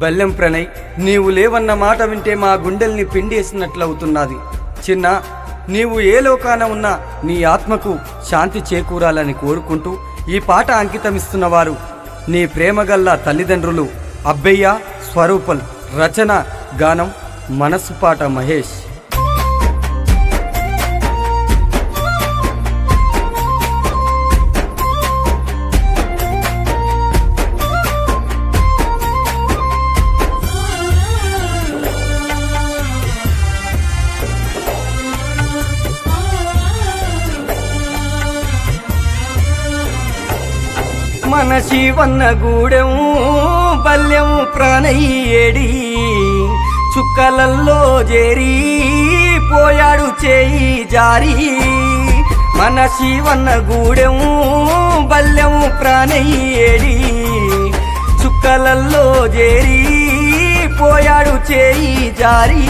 బల్లెం ప్రణయ్ నీవు లేవన్న మాట వింటే మా గుండెల్ని పిండేసినట్లవుతున్నది. చిన్న నీవు ఏ లోకాన ఉన్నా నీ ఆత్మకు శాంతి చేకూరాలని కోరుకుంటూ ఈ పాట అంకితమిస్తున్నవారు నీ ప్రేమగల్ల తల్లిదండ్రులు అబ్బయ్య స్వరూపల్ రచన గానం మనస్సు పాట మహేష్. మన శివన్న గూడెం బల్యం ప్రాణయ్యేడి. చుక్కలల్లో చేరి పోయాడు చేయి జారి. మన శివన్న గూడెం బల్యం ప్రాణయ్యేడి. చుక్కలల్లో చేరి పోయాడు చేయి జారి.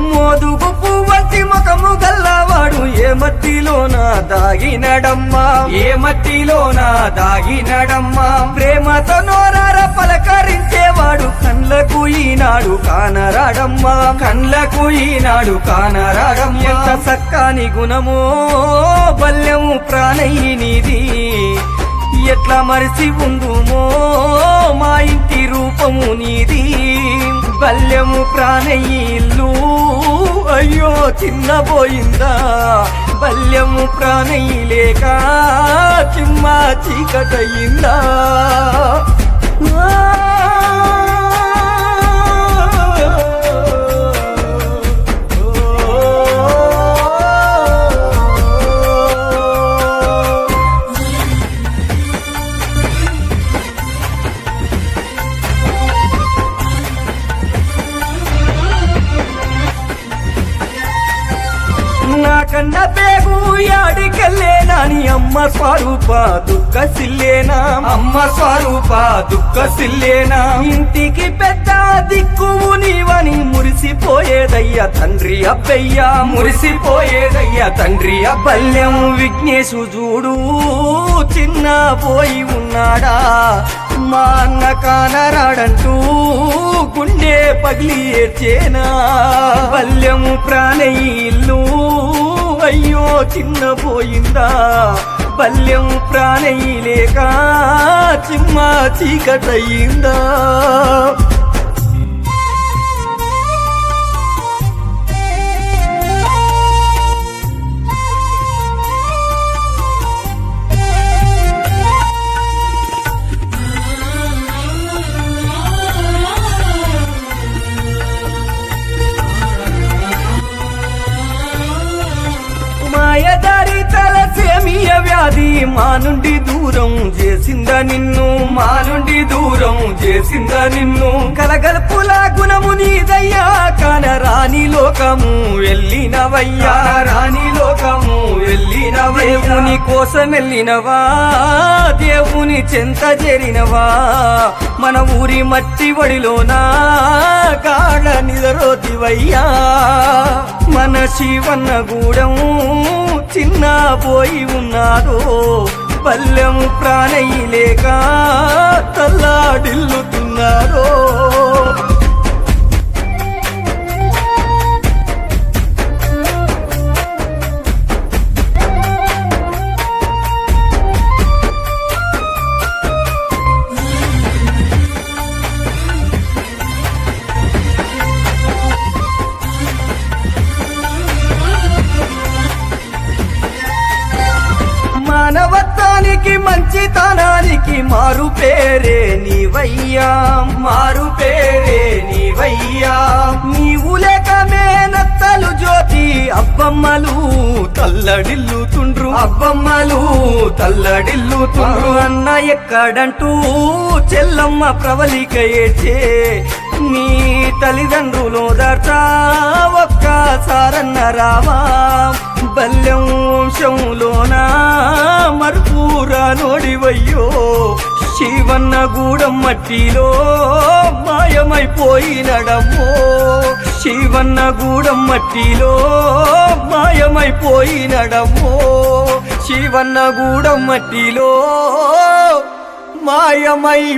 మోదుగు పువ్వంటి ముఖము గల్లవాడు ఏ మట్టిలోన దాగినడమ్మా? ఏ మట్టిలోన దాగినడమ్మా ప్రేమతో నోరార పలకరించేవాడు కండ్లకు ఈనాడు కానరాడమ్మా. కండ్లకు ఈనాడు కానరాడమ్మా. ఎంత సక్కాని గుణమో బల్యము ప్రాణయినిది ఎట్లా మరిసి ఉందుమో మా ఇంటి రూపము నీది. బల్యము ప్రాణయిల్లు అయ్యో చిన్నపోయిందా బాల్యము ప్రాణయి లేక చిమ్మ చీకటయిందా? కన్న పేగు యాడికెళ్ళేనా నీ అమ్మ స్వరూప దుఃఖ సిల్లేనా? అమ్మ స్వరూప దుఃఖ సిల్లేనా? ఇంటికి పెద్ద దిక్కువు నీవని మురిసిపోయేదయ్యా తండ్రి అబ్బయ్యా. మురిసిపోయేదయ్యా తండ్రి అబ్బల్యం విఘ్నేశు చూడు చిన్న పోయి ఉన్నాడా? మా అన్న కానరాడంటూ గుండె పగిలి ఏడ్చేనా? బల్యము ప్రాణయిల్లు అయ్యో చిన్న పోయిందా? బల్యం ప్రాణయి లేక చిమ్మ చీకటయిందా వ్యాధి మా నుండి దూరం చేసిందా నిన్ను? మా నుండి దూరం చేసిందా నిన్ను? కలగలుపుల గుణము నీదయ్యా కాన రాని లోకము వెళ్ళినవయ్యా. రాని లోకము వెళ్ళినవయ్యా. దేవుని కోసం వెళ్ళినవా దేవుని చెంత చేరినవా? మన ఊరి మట్టి వడిలోనా? కాడ నిదరోతివయ్యా మన శివన్న గూడెం చిన్న పోయి ఉన్నారో పల్లెం ప్రాణయి లేక తల్లాడిల్లుతున్నారో మంచి మంచితనానికి మారు పేరే నీవయ్యా మారు పేరే నీవయ్యా. నీవు లేక మేనత్తలు జ్యోతి అబ్బమ్మలు తల్లడిల్లుతుండ్రు. అబ్బమ్మలు తల్లడిల్లుతుండ్రు. అన్న ఎక్కడంటూ చెల్లమ్మ ప్రవలిక ఏడ్చే నీ తల్లిదండ్రులు దార్చా ఒక్కసారన్న రావా. బల్యం వంశంలోన? మరుపూరా నోడివయ్యో? శివన్న గూడెం మట్టిలో మాయమైపోయినడమ్మో. శివన్న గూడెం మట్టిలో మాయమైపోయినడమ్మో. శివన్న గూడెం మట్టిలో మాయమైపోయినడమ్మో.